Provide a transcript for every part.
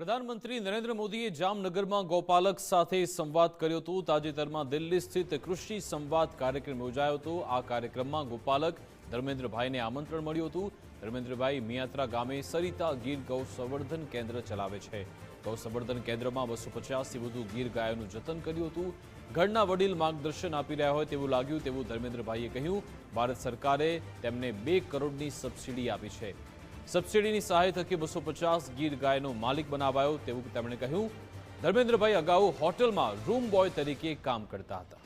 પ્રધાનમંત્રી નરેન્દ્ર મોદીએ જામનગરમાં ગોપાલક સાથે સંવાદ કર્યો હતો. તાજેતરમાં દિલ્હી સ્થિત કૃષિ સંવાદ કાર્યક્રમ યોજાયો હતો. આ કાર્યક્રમમાં ગોપાલક ધર્મેન્દ્રભાઈને આમંત્રણ મળ્યું હતું. ધર્મેન્દ્રભાઈ મિયાત્રા ગામે સરિતા ગીર ગૌ સંવર્ધન કેન્દ્ર ચલાવે છે. ગૌ સંવર્ધન કેન્દ્રમાં બસો પચાસથી વધુ ગીર ગાયોનું જતન કર્યું હતું. ઘરના વડીલ માર્ગદર્શન આપી રહ્યા હોય તેવું લાગ્યું તેવું ધર્મેન્દ્રભાઈએ કહ્યું. ભારત સરકારે તેમને બે કરોડની સબસિડી આપી છે. સબસિડીની સહાય થકી બસો પચાસ ગીર ગાયનો માલિક બનાવાયો તેવું તેમણે કહ્યું ધર્મેન્દ્રભાઈ અગાઉ હોટલમાં રૂમ બોય તરીકે કામ કરતા હતા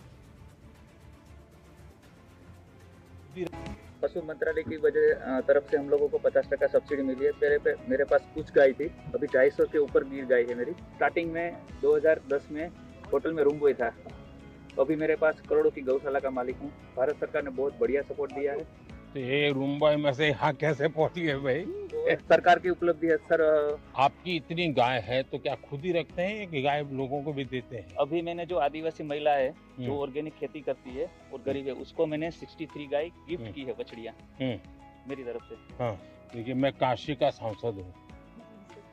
पशु मंत्रालय की वजह अ, तरफ से हम लोगों को पचास टका सब्सिडी मिली है मेरे पे मेरे पास कुछ गाय थी अभी ढाई सौ के ऊपर गिर गाय है मेरी स्टार्टिंग में 2010 में होटल में रूम बॉय था अभी मेरे पास करोड़ों की गौशाला का मालिक हूँ भारत सरकार ने बहुत बढ़िया सपोर्ट दिया है तो ये रूमबाई में से यहाँ कैसे पहुँची है भाई? सरकार की उपलब्धि है सर। आपकी इतनी गाय है तो क्या खुद ही रखते हैं कि गाय लोगों को भी देते हैं? अभी मैंने जो आदिवासी महिला है जो हम्म। ऑर्गेनिक खेती करती है और गरीब है उसको मैंने 63 गाय गिफ्ट हम्म। की है बछड़ियाँ। हम्म। मेरी तरफ़ से। हाँ देखिए मैं काशी का सांसद हूँ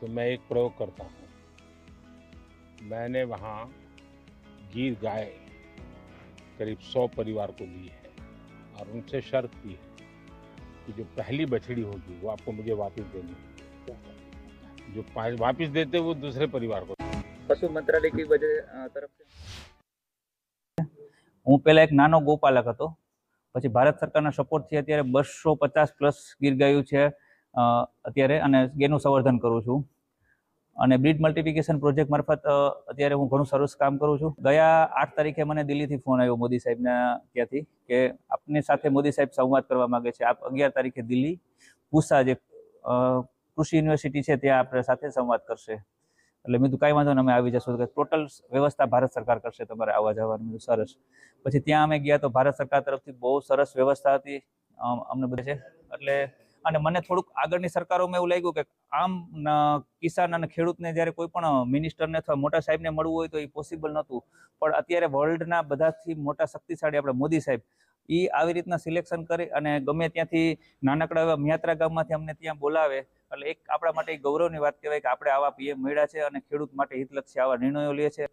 तो मैं एक प्रयोग करता हूँ। मैंने वहाँ गिर गाय करीब सौ परिवार को दी है और उनसे शर्त की है। कि जो पहली बछड़ी होगी वो आपको मुझे वापस देनी है जो पा- वापस देते वो दूसरे परिवार को पशु मंत्रालय की वजह अ, तरफ से હું પહેલા એક નાનો ગોપાલક હતો પછી ભારત સરકારના સપોર્ટથી અત્યારે બસો પચાસ પ્લસ ગીર ગાયું છે અ, અત્યારે અને ગેનું સંવર્ધન કરું છું અને બ્રીડ મલ્ટિફિકેશન પ્રોજેક્ટ મારફત અત્યારે હું ઘણું સરસ કામ કરું છું. ગયા આઠ તારીખે મને દિલ્હીથી ફોન આવ્યો મોદી સાહેબના ત્યાંથી કે આપની સાથે મોદી સાહેબ સંવાદ કરવા માગે છે. આપ અગિયાર તારીખે દિલ્હી પૂસા જે કૃષિ યુનિવર્સિટી છે ત્યાં આપણે સાથે સંવાદ કરશે. એટલે મેં કાંઈ વાંધો નહીં, અમે આવી જશું. કે ટોટલ વ્યવસ્થા ભારત સરકાર કરશે તમારે આવવા જવાનું. મેં સરસ. પછી ત્યાં અમે ગયા તો ભારત સરકાર તરફથી બહુ સરસ વ્યવસ્થા હતી. અમને બધે છે. એટલે અને મને થોડુંક આગળની સરકારોમાં એવું લાગ્યું કે આમ કિસાન અને ખેડૂતને જ્યારે કોઈ પણ મિનિસ્ટરને અથવા મોટા સાહેબને મળવું હોય તો એ પોસિબલ નહોતું. પણ અત્યારે વર્લ્ડના બધાથી મોટા શક્તિશાળી આપણે મોદી સાહેબ. એ આવી રીતના સિલેક્શન કરી અને ગમે ત્યાંથી નાનકડા એવા મિયાત્રા ગામમાંથી અમને ત્યાં બોલાવે. એટલે એક આપણા માટે ગૌરવની વાત કહેવાય કે આપણે આવા પીએમ મળ્યા છે અને ખેડૂત માટે હિતલક્ષી આવા નિર્ણયો લે છે.